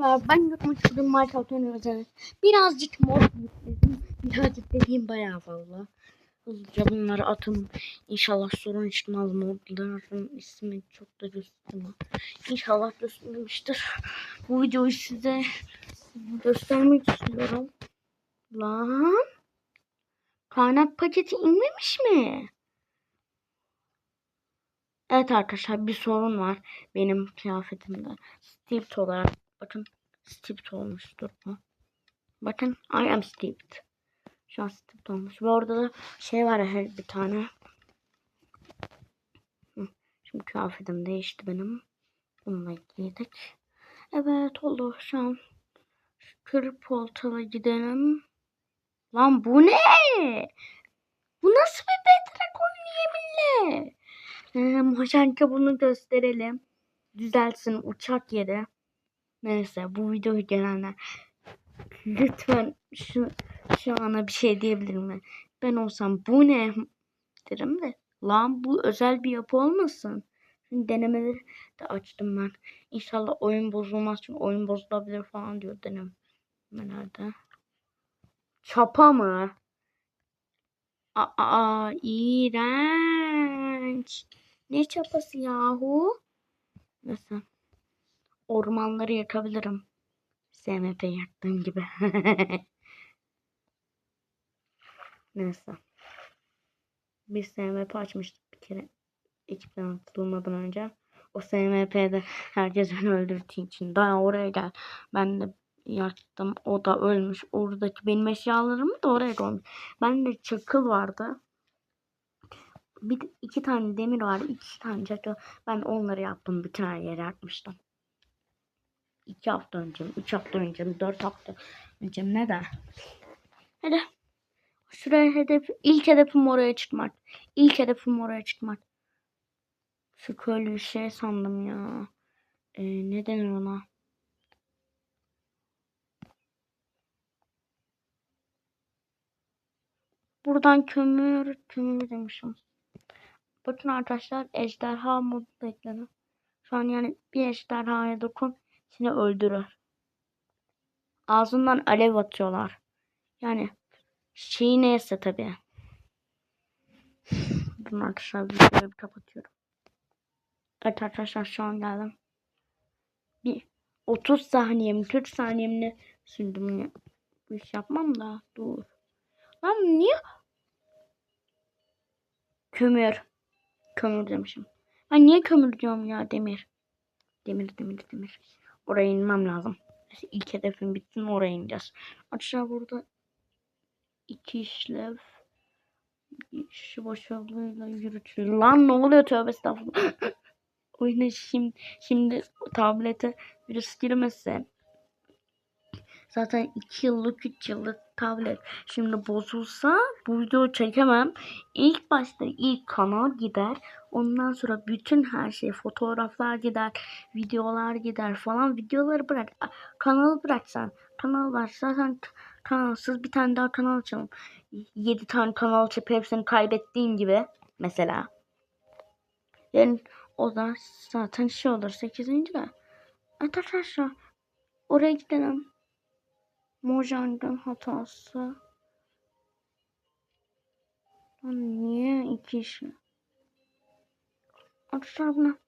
Merhaba ben Gökmen bugün Minecraft oynuyoruz. Birazcık mod yükledim. Birazcık dediğim bayağı fazla. Hızlıca bunları atın. İnşallah sorun çıkmaz modların ismi çok da göstermem. İnşallah göstermiştir. Bu videoyu size göstermek istiyorum. Lan. Kaynak paketi inmemiş mi? Evet arkadaşlar bir sorun var benim kıyafetimde. Steved olarak bakın Steved olmuştur bu. Bakın I am Steved. Şu an Steved olmuş. Ve orada da şey var her bir tane. Şimdi kıyafetim değişti benim. Bununla giydik. Evet oldu şu an. Şu portala gidelim. Lan bu ne? Bu nasıl bir bedrock oyunu yeminle? Ee, Mojanka bunu gösterelim. Düzelsin uçak yeri. Neyse bu videoyu gelenler lütfen şu şu ana bir şey diyebilir mi? Ben olsam bu ne derim de lan bu özel bir yapı olmasın. Şimdi denemeleri de açtım ben. İnşallah oyun bozulmaz çünkü oyun bozulabilir falan diyor denemelerde. Çapa mı? Aa, iğrenç. Ne çapası yahu? Nasıl? Ormanları yakabilirim. SMP yaktığım gibi. Neyse. Biz SMP açmıştık bir kere. Ekipten atılmadan önce. O SMP'de herkes beni öldürdüğü için. Daha oraya gel. Ben de yaktım. O da ölmüş. Oradaki benim eşyalarımı da oraya koymuş. Ben de çakıl vardı. Bir iki tane demir vardı. iki tane çakıl. Ben onları yaptım. Bütün her yere atmıştım. İki hafta önce, mi, üç hafta önce, mi, dört hafta önce mi, ne de. Hadi. Şuraya hedef, ilk hedefim oraya çıkmak. İlk hedefim oraya çıkmak. Şu köylü şey sandım ya. Ee, ne denir ona? Buradan kömür, kömür demişim. Bakın arkadaşlar ejderha modu da ekledim. Şu an yani bir ejderhaya dokun seni öldürür. Ağzından alev atıyorlar. Yani şeyi neyse tabi. Bunu arkadaşlar videoyu kapatıyorum. Evet arkadaşlar şu an geldim. Bir 30 saniyem 40 saniyemle sürdüm ya. Bu iş yapmam da dur. Lan niye? Kömür. Kömür demişim. Ben niye kömür diyorum ya demir. Demir demir demir. Oraya inmem lazım. Neyse, ilk hedefim bitsin oraya ineceğiz. Aşağı burada iki işlev şu başarılıyla yürütülür. Lan ne oluyor tövbe estağfurullah. Oyuna şimdi, şimdi tablete virüs girmesi. Zaten 2 yıllık 3 yıllık tablet. Şimdi bozulsa bu videoyu çekemem. İlk başta ilk kanal gider. Ondan sonra bütün her şey fotoğraflar gider. Videolar gider falan. Videoları bırak. Kanalı bıraksan. Kanal var. Zaten kanalsız bir tane daha kanal açalım. 7 tane kanal açıp hepsini kaybettiğim gibi. Mesela. Yani o da zaten şey olur 8. de. Arkadaşlar. Oraya gidelim. Mojang'ın hatası. Lan niye iki işi? Arkadaşlar buna.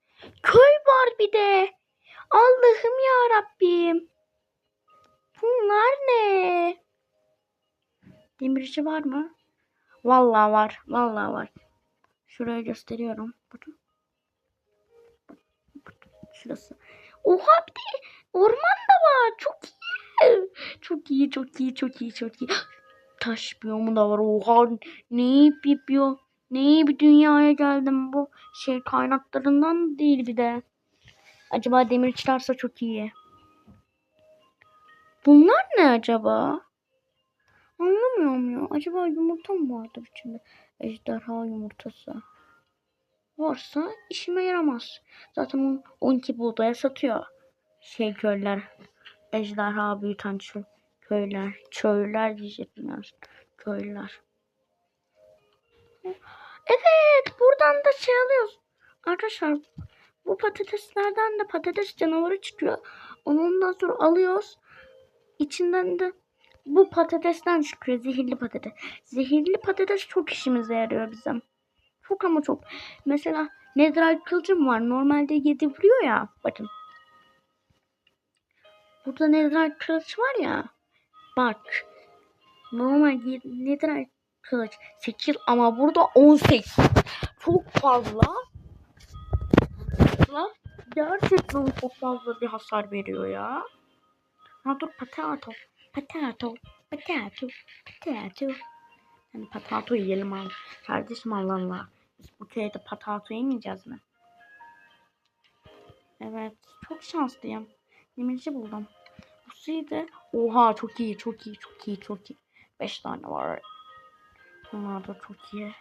Köy var bir de. Allah'ım ya Rabbim. Bunlar ne? Demirci var mı? Vallahi var. Vallahi var. Şuraya gösteriyorum. Bakın. Şurası. Oha bir de orman da var. Çok iyi. Çok iyi, çok iyi, çok iyi, çok iyi. Taş biyomu da var. Oha ne yapıyor. Ne bir dünyaya geldim. Bu şey kaynaklarından değil bir de. Acaba demir çıkarsa çok iyi. Bunlar ne acaba? Anlamıyorum ya. Acaba yumurta mı vardır içinde? Ejderha yumurtası. Varsa işime yaramaz. Zaten onu 12 buğdaya satıyor. Şey köyler. Ejderha büyüten çö- köyler. Köyler diyecektim ya. Köyler. Evet. Buradan da şey alıyoruz. Arkadaşlar bu patateslerden de patates canavarı çıkıyor. Ondan sonra alıyoruz. İçinden de bu patatesten çıkıyor. Zehirli patates. Zehirli patates çok işimize yarıyor bizim. Çok ama çok. Mesela netherite kılıcım var. Normalde 7 vuruyor ya. Bakın. Burada netherite kılıç var ya. Bak. Normal netherite kılıç 8 ama burada 18. Çok. Fazla. Gerçekten çok fazla bir hasar veriyor ya. Ha dur patato. Patato. Patato. Patato. Yani patato yiyelim abi. Kardeşim Allah Allah. Biz bu köyde patato yemeyeceğiz mi? Evet. Çok şanslıyım. Demirci buldum. Bu suyu da... Oha çok iyi çok iyi çok iyi çok iyi. 5 tane var. Bunlar da çok iyi.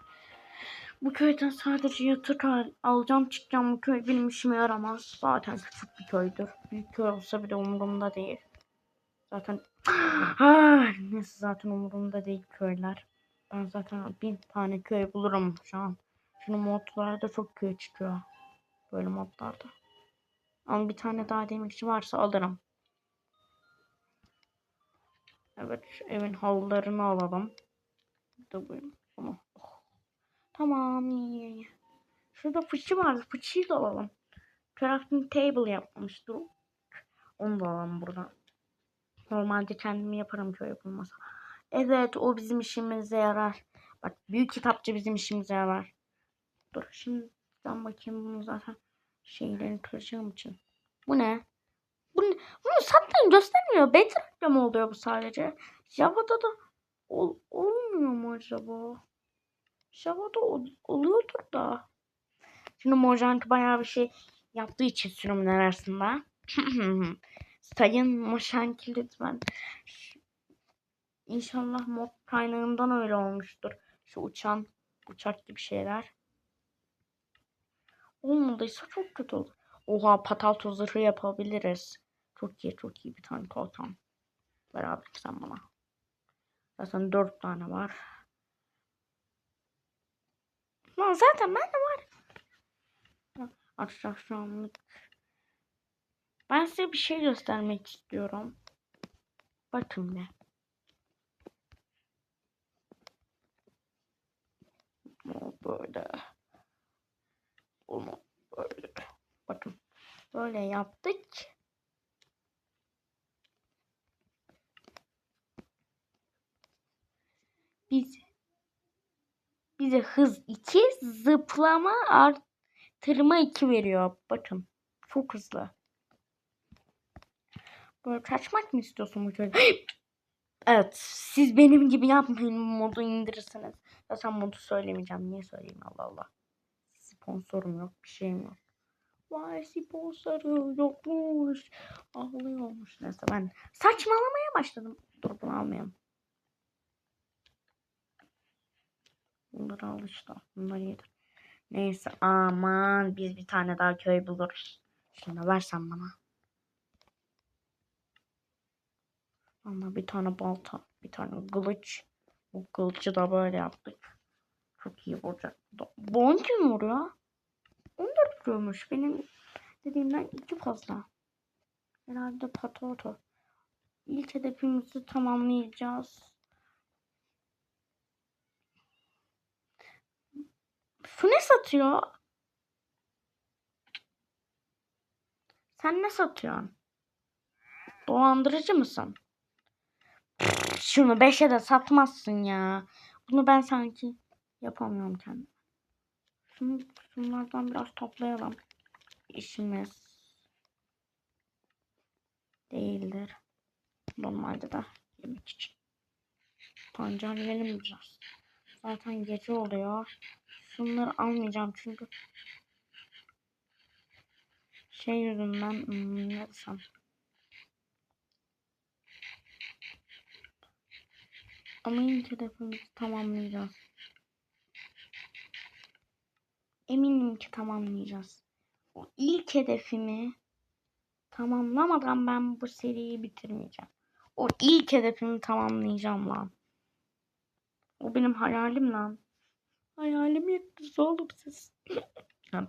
Bu köyden sadece yatık al- alacağım çıkacağım. Bu köy benim işime yaramaz. Zaten küçük bir köydür. Büyük köy olsa bile umurumda değil. Zaten ah, neyse zaten umurumda değil köyler. Ben zaten bin tane köy bulurum şu an. Şunu modlarda çok köy çıkıyor. Böyle modlarda. Ama bir tane daha demirci varsa alırım. Evet evin halılarını alalım. De buyurun. Tamam. Oh. Tamam iyi iyi. Şurada fıçı vardı. Fıçıyı da alalım. Crafting table yapmıştı. Onu da alalım buradan. Normalde kendim yaparım köy yapılmasa. Evet o bizim işimize yarar. Bak büyük kitapçı bizim işimize yarar. Dur şimdi ben bakayım bunu zaten şeylerini kıracağım için. Bu ne? Bu ne? Bunu zaten göstermiyor. Bedrock'ta mı oluyor bu sadece? Java'da da ol, olmuyor mu acaba? Java'da ol, oluyordur da. Şimdi Mojang bayağı bir şey yaptığı için sürümün arasında. Sayın Mojang lütfen. İnşallah mod kaynağından öyle olmuştur. Şu uçan uçak gibi şeyler. Olmadıysa çok kötü olur. Oha patalto zırhı yapabiliriz. Çok iyi çok iyi bir tane kalkan. Ver abi sen bana. Zaten dört tane var. Lan zaten ben de var. Arkadaşlar şu anlık. Ben size bir şey göstermek istiyorum. Bakın. Bunu böyle. Bunu böyle. Bakın. Böyle yaptık. Biz bize hız 2, zıplama artırma 2 veriyor. Bakın. Çok hızlı. Böyle kaçmak mı istiyorsun bu çocuk? Evet. Siz benim gibi yapmayın. Modu indirirsiniz. Zaten modu söylemeyeceğim. Niye söyleyeyim Allah Allah. Sponsorum yok. Bir şeyim yok. Vay sponsoru yokmuş. Ağlıyormuş. Neyse ben saçmalamaya başladım. Dur bunu almayayım. Bunları al işte. Bunlar iyidir. Neyse aman biz bir tane daha köy buluruz. Şimdi versen bana. Ama bir tane balta, bir tane kılıç. Bu kılıcı da böyle yaptık. Çok iyi. Bu 10 kim vuruyor? 14 vuruyormuş. Benim dediğimden iki fazla. Herhalde patato. İlk hedefimizi tamamlayacağız. Şu ne satıyor? Sen ne satıyorsun? Dolandırıcı mısın? Şunu 5'e de satmazsın ya. Bunu ben sanki yapamıyorum kendim. Şunu, şunlardan biraz toplayalım. İşimiz değildir. Normalde de yemek için. Pancar yiyelim biraz. Zaten gece oluyor. Şunları almayacağım çünkü şey yüzünden hmm, ne desem. Ama hedefimizi tamamlayacağız. Eminim ki tamamlayacağız. O ilk hedefimi tamamlamadan ben bu seriyi bitirmeyeceğim. O ilk hedefimi tamamlayacağım lan. O benim hayalim lan. Hayalim yettiniz oğlum siz.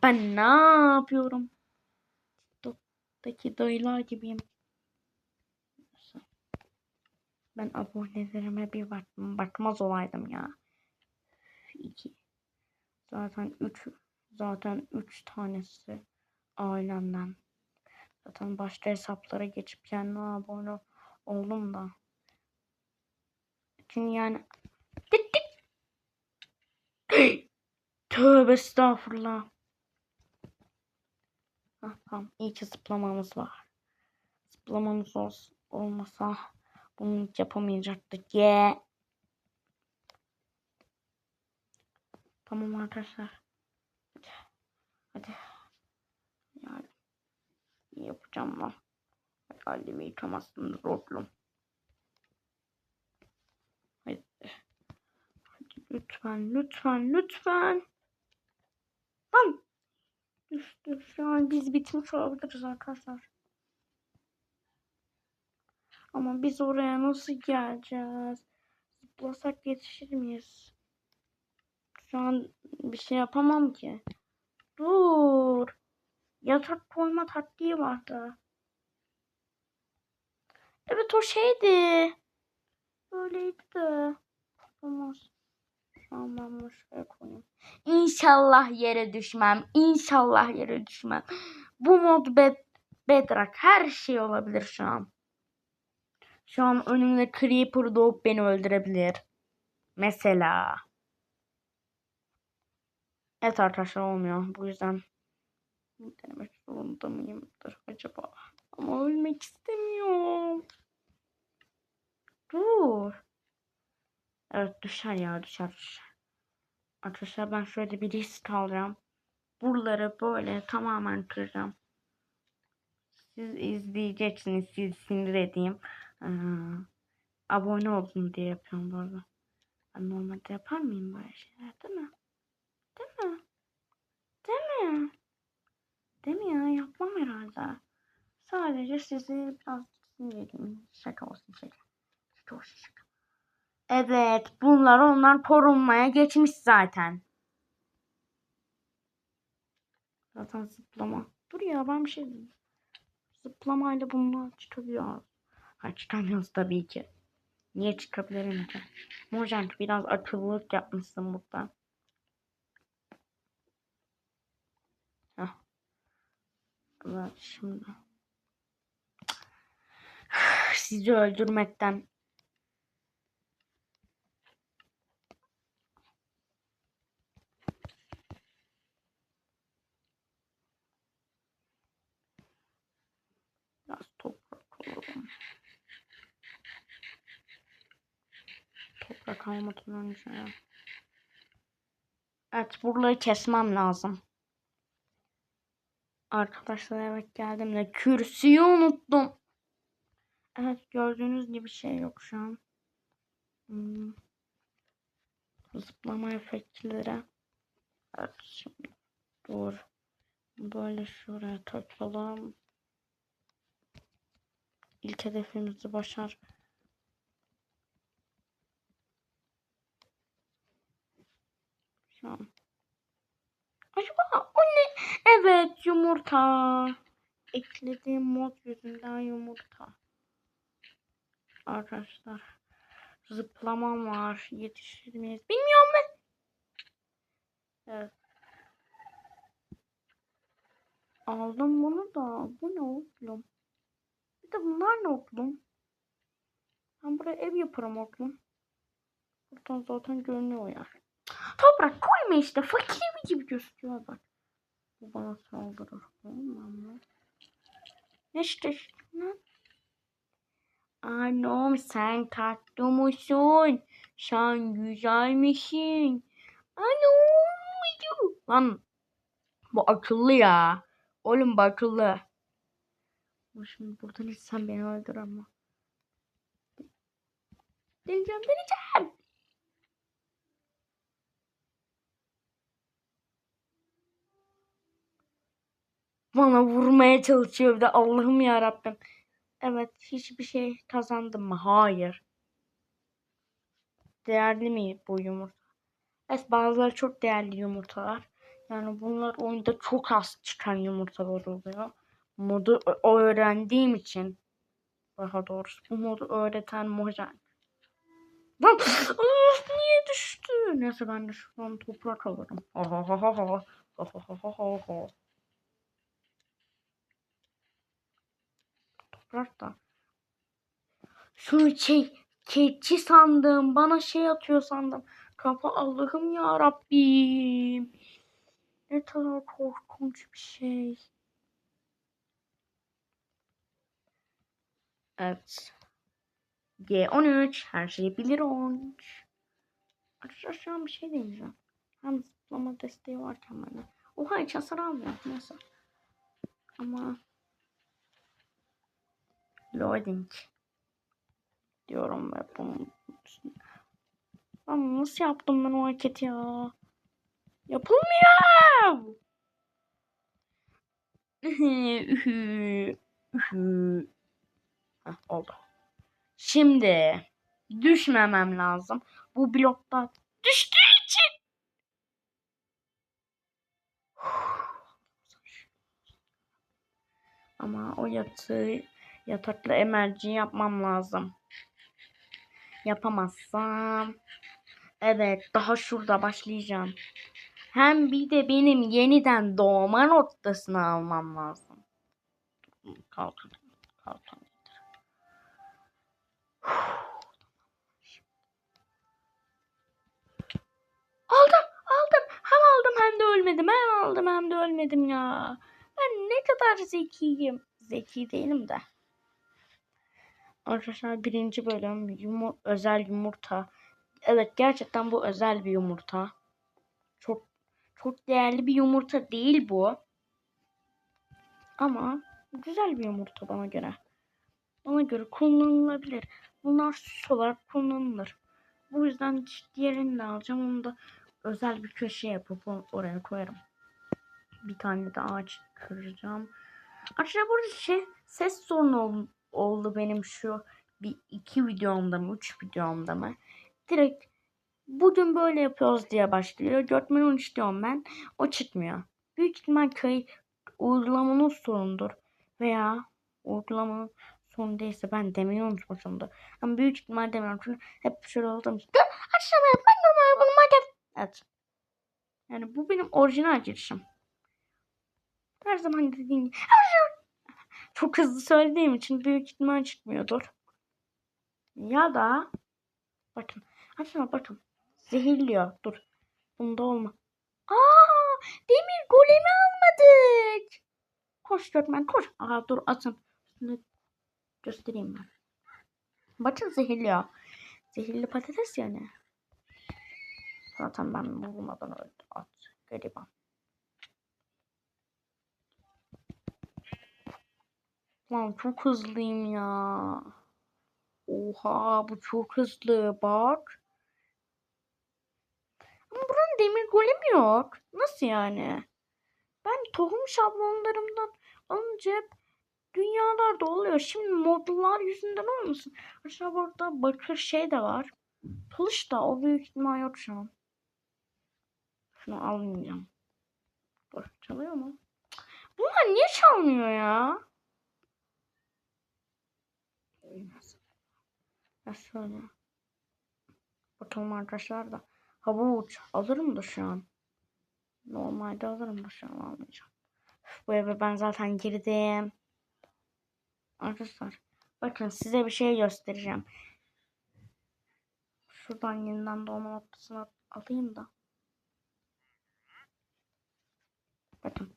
Ben ne yapıyorum? TikTok'taki dayılar gibiyim. Ben abonelerime bir baktım. Bakmaz olaydım ya. 2 Zaten 3 zaten 3 tanesi ailemden. Zaten başka hesaplara geçip kendime abone oldum da. Çünkü yani. Tövbe estağfurullah. Ah, tamam iyi ki zıplamamız var. Zıplamamız olsa, olmasa bunu yapamayacaktık. Yeah. Tamam arkadaşlar. Hadi. Hadi. Yani yapacağım lan. Halimi yıkamazsın Roblum. Hadi. Hadi lütfen lütfen lütfen. Lan. Düştü. Şu an biz bitmiş olabiliriz arkadaşlar. Ama biz oraya nasıl geleceğiz? Zıplasak yetişir miyiz? Şu an bir şey yapamam ki. Dur. Yatak koyma taktiği vardı. Evet o şeydi. Böyleydi de. Olmaz. An ben bunu koyayım. İnşallah yere düşmem. İnşallah yere düşmem. Bu mod bed bedrock. Her şey olabilir şu an. Şu an önümde Creeper doğup beni öldürebilir. Mesela. Evet arkadaşlar olmuyor. Bu yüzden denemek zorunda mıyımdır acaba? Ama ölmek istemiyorum. Dur. Evet düşer ya düşer düşer. Arkadaşlar ben şöyle bir risk alacağım. Buraları böyle tamamen kıracağım. Siz izleyeceksiniz. Siz sinir edeyim. Ee, abone olun diye yapıyorum bu arada. Ben normalde yapar mıyım böyle şeyler değil mi? Değil mi? Değil mi? Değil mi ya? Yapmam herhalde. Sadece sizi biraz sinir edeyim. Şaka olsun şaka. Şaka olsun şaka. Evet. Bunlar ondan korunmaya geçmiş zaten. Zaten zıplama. Dur ya ben bir şey diyeyim. Zıplamayla bunlar çıkabiliyor. Ha çıkamıyoruz tabii ki. Niye çıkabilirim ki? Mojant biraz akıllılık yapmışsın burada. Heh. Evet şimdi. Sizi öldürmekten biraz toprak alalım. Toprak almadan önce. Evet buraları kesmem lazım. Arkadaşlar evet geldim de kürsüyü unuttum. Evet gördüğünüz gibi şey yok şu an. Hmm. Zıplama efektleri. Evet şimdi dur. Böyle şuraya takalım. İlk hedefimizi başar. Şu an. Acaba o ne? Evet yumurta. Eklediğim mod yüzünden yumurta. Arkadaşlar. Zıplamam var. Yetişir miyiz? Bilmiyorum ben. Evet. Aldım bunu da. Bu ne oğlum? Bir de bunlar ne oğlum? Ben buraya ev yaparım oğlum. Buradan zaten görünüyor ya. Toprak koyma işte. Fakir gibi gözüküyor bak. Bu bana saldırır. Olmam? Ne işte lan? Anam sen tatlı mısın? Sen güzel? Anam. Lan bu akıllı ya. Oğlum bu akıllı. Ama şimdi buradan hiç sen beni öldür ama. Deneyeceğim deneyeceğim. Bana vurmaya çalışıyor bir de Allah'ım ya Rabbim. Evet hiçbir şey kazandım mı? Hayır. Değerli mi bu yumurta? Evet bazıları çok değerli yumurtalar. Yani bunlar oyunda çok az çıkan yumurtalar oluyor. Modu öğrendiğim için Daha doğrusu bu modu öğreten Mojen. Lan of, niye düştü? Neyse ben de şuradan toprak alırım. Ha ha ha. Ha ha ha ha ha ha. Toprak da. Şunu şey keçi sandım. Bana şey atıyor sandım. Kafa Allah'ım ya Rabbim. Ne kadar korkunç bir şey. Evet. G13 her şeyi bilir 13. Arkadaşlar şu an bir şey deneyeceğim. Hem zıplama desteği varken bende. Oha hiç hasar almıyor. Neyse. Ama loading diyorum ve bunu ben nasıl yaptım ben o hareketi ya? Yapılmıyor. Heh, oldu. Şimdi düşmemem lazım. Bu blokta düştüğü. Ama o yatağı yataklı emerci yapmam lazım. Yapamazsam evet daha şurada başlayacağım. Hem bir de benim yeniden doğma noktasını almam lazım. Kalkın. Kalkın. Aldım, aldım. Hem aldım hem de ölmedim. Hem aldım hem de ölmedim ya. Ben ne kadar zekiyim. Zeki değilim de. Arkadaşlar birinci bölüm yumur özel yumurta. Evet gerçekten bu özel bir yumurta. Çok çok değerli bir yumurta değil bu. Ama güzel bir yumurta bana göre. Bana göre kullanılabilir. Bunlar süs olarak kullanılır. Bu yüzden diğerini de alacağım. Onu da özel bir köşe yapıp oraya koyarım. Bir tane de ağaç kıracağım. Arkadaşlar burada şey ses sorunu oldu benim şu bir iki videomda mı üç videomda mı. Direkt bugün böyle yapıyoruz diye başlıyor. 4013 diyorum ben. O çıkmıyor. Büyük ihtimal köy uygulamanın sorundur. Veya uygulamanın sorun değilse ben demeyi unutmuşumdur. Ama büyük ihtimal demiyorum. Çünkü hep şöyle için. Aşağıya ben normal bunu market. Evet. Yani bu benim orijinal girişim. Her zaman dediğim gibi. Çok hızlı söylediğim için büyük ihtimal çıkmıyordur. Ya da bakın. Aslında bakın. Zehirliyor. Dur. Bunda olma. Aa, demir golemi almadık. Koş Gökmen koş. Aa dur atın. Şunu göstereyim ben. Bakın zehirliyor. Zehirli patates yani. Zaten ben bulmadan öldü. At. Gariban. Lan çok hızlıyım ya. Oha bu çok hızlı bak. Ama buranın demir golemi yok. Nasıl yani? Ben tohum şablonlarımdan alınca hep dünyalarda oluyor. Şimdi modlar yüzünden olmasın. Aşağı burada bakır şey de var. Kılıç da o büyük ihtimal yok şu an. Şunu almayacağım. Dur çalıyor mu? Bunlar niye çalmıyor ya? Ya şöyle. Bakalım arkadaşlar da. Havuç alırım da şu an. Normalde alırım da şu an almayacağım. Bu eve ben zaten girdim. Arkadaşlar bakın size bir şey göstereceğim. Şuradan yeniden doğma noktasına alayım da. Bakın.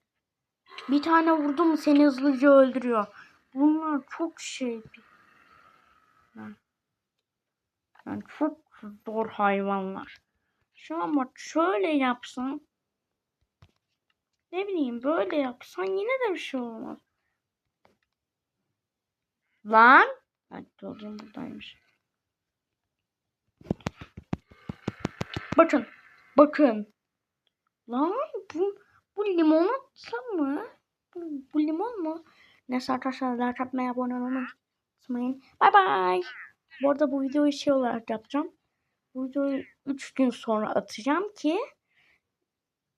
Bir tane vurdum seni hızlıca öldürüyor. Bunlar çok şey. Yani, çok zor hayvanlar. Şu an bak şöyle yapsam. Ne bileyim böyle yapsan yine de bir şey olmaz. Lan. Hadi yolcum buradaymış. Bakın. Bakın. Lan bu, bu limonata mı? Bu, bu limon mu? Neyse arkadaşlar like atmayı abone olmayı unutmayın. Bye bye. Bu arada bu videoyu şey olarak yapacağım. Bu videoyu 3 gün sonra atacağım ki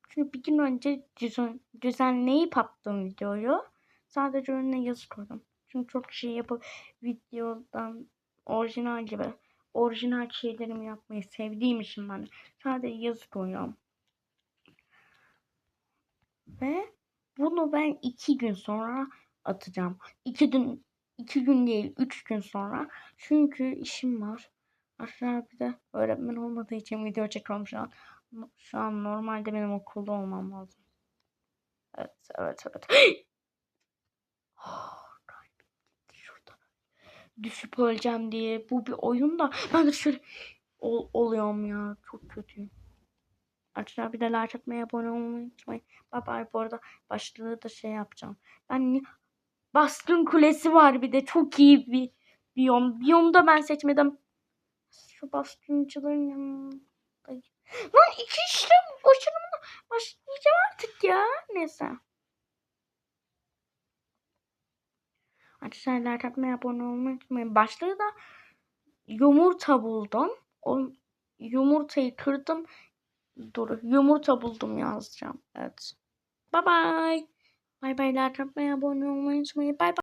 çünkü bir gün önce düzen, düzenleyip attım videoyu. Sadece önüne yazı koydum. Çünkü çok şey yapıp videodan orijinal gibi orijinal şeylerimi yapmayı sevdiğim için ben de sadece yazı koyuyorum. Ve bunu ben iki gün sonra atacağım. İki gün, iki gün değil, üç gün sonra. Çünkü işim var. Aşağı bir de öğretmen olmadığı için video çekiyorum şu an. Şu an normalde benim okulda olmam lazım. Evet, evet, evet. Düşüp öleceğim diye. Bu bir oyun da ben de şöyle ol, oluyorum ya. Çok kötüyüm. Arkadaşlar bir de like atmayı, abone olmayı unutmayın. Bye bye. Bu arada başlığı da şey yapacağım. Ben Baskın Kulesi var bir de. Çok iyi bir biyom. Biyomu da ben seçmedim. Şu baskıncıların yanında. Lan iki işlem başarımına başlayacağım artık ya. Neyse. Arkadaşlar like atmayı, abone olmayı unutmayın. Başlığı da yumurta buldum. O yumurtayı kırdım. Dur yumurta buldum yazacağım. Evet. Bye bye. Bye bye like atmayı, abone olmayı unutmayın. Bye bye.